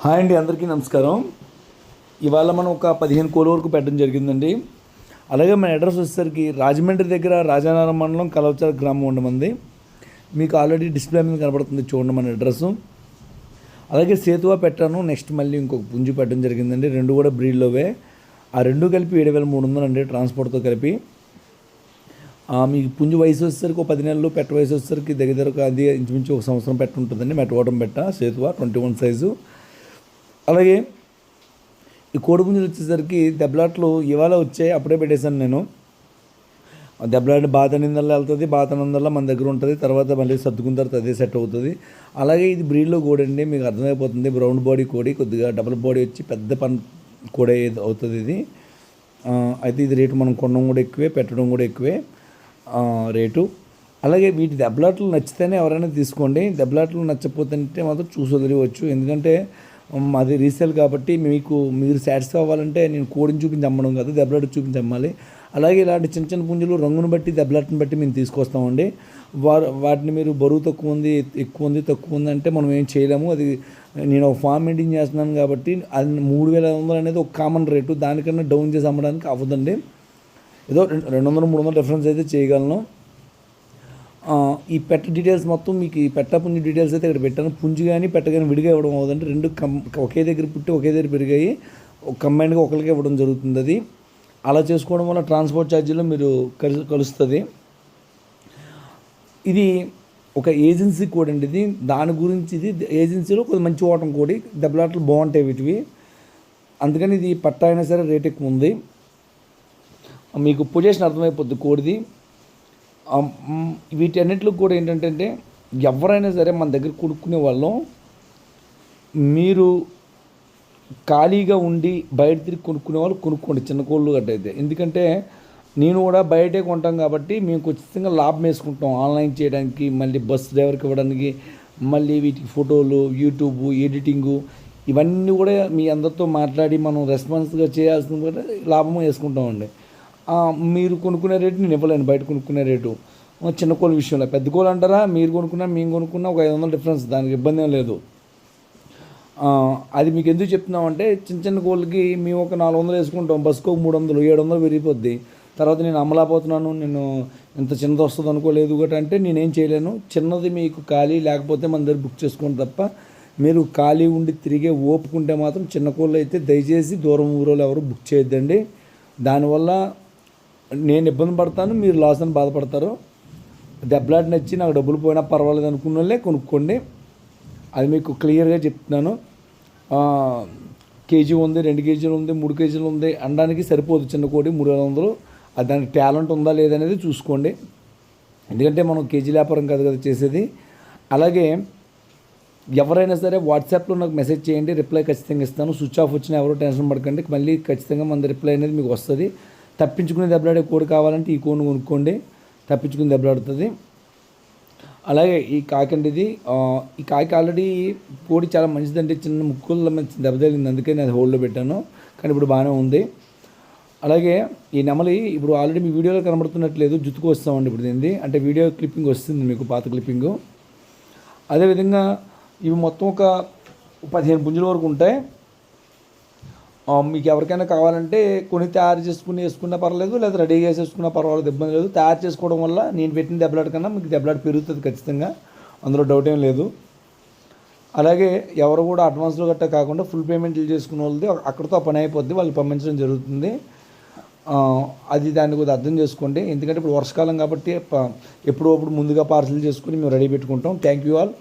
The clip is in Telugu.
హాయ్ అండి అందరికీ నమస్కారం. ఇవాళ మనం ఒక పదిహేను కోళ్ళ వరకు పెట్టడం జరిగిందండి. అలాగే మన అడ్రస్ వచ్చేసరికి రాజమండ్రి దగ్గర రాజానగరం మండలం కలవచార గ్రామం ఉండమంది మీకు ఆల్రెడీ డిస్ప్లే మీద కనబడుతుంది చూడండి మన అడ్రస్. అలాగే సేతువా పెట్టాను నెక్స్ట్ మళ్ళీ ఇంకొక పుంజు పెట్టడం జరిగిందండి. రెండు కూడా బ్రీడ్లోవే ఆ రెండు కలిపి ఏడు వేల మూడు వందలండి ట్రాన్స్పోర్ట్తో కలిపి. మీకు పుంజు వయసు వచ్చేసరికి ఒక పది నెలలు పెట్ట వయసు వచ్చేసరికి దగ్గర దగ్గర అది ఇంచుమించు ఒక సంవత్సరం పెట్ట ఉంటుందండి. మెట్టవటం పెట్ట సేతువా ట్వంటీ వన్ సైజు అలాగే ఈ కోడిపుంజులు వచ్చేసరికి దెబ్బలాట్లు ఇవాళ వచ్చాయి అప్పుడే పెట్టేశాను నేను. దెబ్బలాట బాధ నిందల్లో వెళ్తుంది బాధ నిందల్లో మన దగ్గర ఉంటుంది తర్వాత మళ్ళీ సర్దుకున్న తర్వాత అదే సెట్ అవుతుంది. అలాగే ఇది బ్రీడ్లో కోడి అండి మీకు అర్థమైపోతుంది బ్రౌన్ బాడీ కోడి కొద్దిగా డబుల్ బాడీ వచ్చి పెద్ద పన్ కోడి అవుతుంది ఇది. అయితే ఇది రేటు మనం కొనడం కూడా ఎక్కువే పెట్టడం కూడా ఎక్కువే రేటు. అలాగే వీటి దెబ్బలాట్లు నచ్చితేనే ఎవరైనా తీసుకోండి దెబ్బలాట్లు నచ్చకపోతుంటే మాత్రం చూసి వదిలివచ్చు ఎందుకంటే అది రీసేల్ కాబట్టి మీకు మీరు సాటిస్ఫై అవ్వాలంటే నేను కోడిని చూపించి అమ్మడం కాదు దెబ్బలాట చూపించి అమ్మాలి. అలాగే ఇలాంటి చిన్న చిన్న పుంజులు రంగును బట్టి దెబ్బలాటను బట్టి మేము తీసుకొస్తామండి. వారు వాటిని మీరు బరువు తక్కువ ఉంది ఎక్కువ ఉంది తక్కువ ఉంది అంటే మనం ఏం చేయలేము. అది నేను ఒక ఫామ్ మెయింటైన్ చేస్తున్నాను కాబట్టి అది మూడు వేల ఐదు వందలు అనేది ఒక కామన్ రేటు దానికన్నా డౌన్ చేసి అమ్మడానికి అవ్వదండి. ఏదో రెండు రెండు వందలు మూడు వందలు డిఫరెన్స్ అయితే చేయగలను. ఈ పెట్ట డీటెయిల్స్ మొత్తం మీకు ఈ పెట్ట పుంజు డీటెయిల్స్ అయితే ఇక్కడ పెట్టాను. పుంజు కానీ పెట్ట కానీ విడిగా ఇవ్వడం అవుతుందంటే రెండు కం ఒకే దగ్గర పుట్టి ఒకే దగ్గర పెరిగాయి. ఒక కంబైన్డ్గా ఒకరికి ఇవ్వడం జరుగుతుంది అది. అలా చేసుకోవడం వల్ల ట్రాన్స్పోర్ట్ ఛార్జీలో మీరు కలు కలుస్తుంది. ఇది ఒక ఏజెన్సీ కోడ్ అండి ఇది. దాని గురించి ఇది ఏజెన్సీలో కొంచెం మంచి ఓటం కోడి. దెబ్బలాటలు బాగుంటాయి వీటివి. అందుకని ఇది పట్ట అయినా సరే రేట్ ఎక్కువ ఉంది. మీకు పొజిషన్ అర్థమైపోద్ది కోడిది. ఆ, కూడా ఏంటంటే ఎవరైనా సరే మన దగ్గర కొనుక్కునే వాళ్ళం. మీరు ఖాళీగా ఉండి బయట తిరిగి కొనుక్కునే వాళ్ళు కొనుక్కోండి చిన్న కోళ్ళు గట్ట అయితే. ఎందుకంటే నేను కూడా బయటే కొంటాం కాబట్టి మేము ఖచ్చితంగా లాభం వేసుకుంటాం ఆన్లైన్ చేయడానికి మళ్ళీ బస్ డ్రైవర్కి ఇవ్వడానికి మళ్ళీ వీటికి ఫోటోలు యూట్యూబ్ ఎడిటింగు ఇవన్నీ కూడా మీ అందరితో మాట్లాడి మనం రెస్పాన్స్గా చేయాల్సింది కూడా లాభం వేసుకుంటామండి. మీరు కొనుక్కునే రేటు నేను ఇవ్వలేను బయట కొనుక్కునే రేటు. చిన్న కోళ్ళ విషయంలో. పెద్ద కోళ్ళు అంటారా? మీరు కొనుక్కున్నా మేము కొనుక్కున్నా ఒక ఐదు వందల డిఫరెన్స్ దానికి ఇబ్బంది ఏం లేదు. అది మీకు ఎందుకు చెప్తున్నామంటే చిన్న చిన్న కోళ్ళకి మేము ఒక నాలుగు వందలు వేసుకుంటాం. బస్సుకు ఒక మూడు వందలు ఏడు వందలు పెరిగిపోద్ది. తర్వాత నేను అమ్మలేకపోతున్నాను నేను ఇంత చిన్నది వస్తుంది అనుకోలేదు ఒకటి అంటే నేనేం చేయలేను. చిన్నది మీకు ఖాళీ లేకపోతే మన దగ్గర బుక్ చేసుకోండి తప్ప మీరు ఖాళీ ఉండి తిరిగే ఓపుకుంటే మాత్రం చిన్న కోళ్ళు అయితే దయచేసి దూరం ఊరోళ్ళు ఎవరు బుక్ చేయొద్దండి. దానివల్ల నేను ఇబ్బంది పడతాను మీరు లాస్ అని బాధపడతారు. దెబ్బలాట నచ్చి నాకు డబ్బులు పోయినా పర్వాలేదు అనుకున్న వాళ్ళే కొనుక్కోండి. అది మీకు క్లియర్గా చెప్తున్నాను. కేజీ ఉంది రెండు కేజీలు ఉంది మూడు కేజీలు ఉంది. అనడానికి సరిపోదు చిన్న కోడి మూడు వేల వందలు. అది దానికి టాలెంట్ ఉందా లేదనేది చూసుకోండి. ఎందుకంటే మనం కేజీ వ్యాపారం కాదు కదా చేసేది. అలాగే ఎవరైనా సరే వాట్సాప్లో నాకు మెసేజ్ చేయండి రిప్లై ఖచ్చితంగా ఇస్తాను. స్విచ్ ఆఫ్ వచ్చిన ఎవరు టెన్షన్ పడకండి. మళ్ళీ ఖచ్చితంగా మన రిప్లై అనేది మీకు వస్తుంది. తప్పించుకునే దెబ్బలాడే కోడి కావాలంటే ఈ కోడిని కొనుక్కోండి. తప్పించుకుని దెబ్బలాడుతుంది. అలాగే ఈ కాకండి ఇది ఈ కాకి ఆల్రెడీ కోడి చాలా మంచిదంటే చిన్న ముక్కుల్లో మంచి దెబ్బ తగిలింది. అందుకే నేను హోల్డ్లో పెట్టాను. కానీ ఇప్పుడు బాగానే ఉంది. అలాగే ఈ నెమలి ఇప్పుడు ఆల్రెడీ మీ వీడియోలో కనబడుతున్నట్లేదు. జుత్తుకు వస్తామండి ఇప్పుడు దీనిది. అంటే వీడియో క్లిప్పింగ్ వస్తుంది మీకు పాత క్లిప్పింగు. అదేవిధంగా ఇవి మొత్తం ఒక పదిహేను పుంజుల వరకు ఉంటాయి. మీకు ఎవరికైనా కావాలంటే కొని తయారు చేసుకుని వేసుకున్నా పర్లేదు లేదా రెడీగా వేసేసుకున్నా పర్వాలేదు ఇబ్బంది లేదు. తయారు చేసుకోవడం వల్ల నేను పెట్టిన దెబ్బలాట కన్నా మీకు దెబ్బలాట పెరుగుతుంది ఖచ్చితంగా. అందులో డౌట్ ఏం లేదు. అలాగే ఎవరు కూడా అడ్వాన్స్లో గట్టా కాకుండా ఫుల్ పేమెంట్లు చేసుకున్న వాళ్ళది అక్కడితో పని అయిపోద్ది వాళ్ళు పంపించడం జరుగుతుంది. అది దాన్ని కొద్దిగా అర్థం చేసుకోండి. ఎందుకంటే ఇప్పుడు వర్షకాలం కాబట్టి ఎప్పుడప్పుడు ఎప్పుడో అప్పుడు ముందుగా పార్సల్ చేసుకుని మేము రెడీ పెట్టుకుంటాం. Thank you all